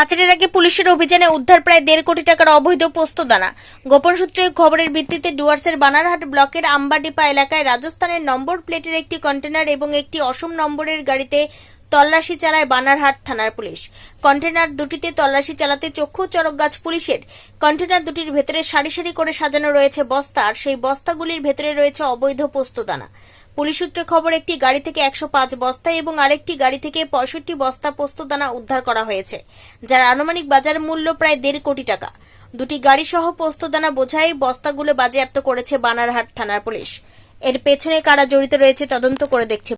পাচারের আগে পুলিশের অভিযানে উদ্ধার প্রায় দেড় কোটি টাকার অবৈধ পোস্তদানা। গোপন সূত্রে খবরের ভিত্তিতে ডুয়ার্সের বানারহাট ব্লকের আম্বাডিপা এলাকায় রাজস্থানের নম্বর প্লেটের একটি কন্টেনার এবং একটি অসম নম্বরের গাড়িতে তল্লাশি চালায় বানারহাট থানার পুলিশ। কন্টেনার দুটিতে তল্লাশি চালাতে চক্ষু চরকগাছ পুলিশের। কন্টেনার দুটির ভেতরে সারি সারি করে সাজানো রয়েছে বস্তা, আর সেই বস্তাগুলির ভেতরে রয়েছে অবৈধ পোস্তদানা। পুলিশ সূত্রে খবর, একটি গাড়ি থেকে একশো পাঁচ বস্তা এবং আরেকটি গাড়ি থেকে পঁয়ষট্টি বস্তা পোস্তদানা উদ্ধার করা হয়েছে, যার আনুমানিক বাজার মূল্য প্রায় দেড় কোটি টাকা। দুটি গাড়ি সহ পোস্তদানা বোঝাই বস্তাগুলো বাজেয়াপ্ত করেছে বানারহাট থানার পুলিশ। এর পেছনে কারা জড়িত রয়েছে তদন্ত করে দেখছে।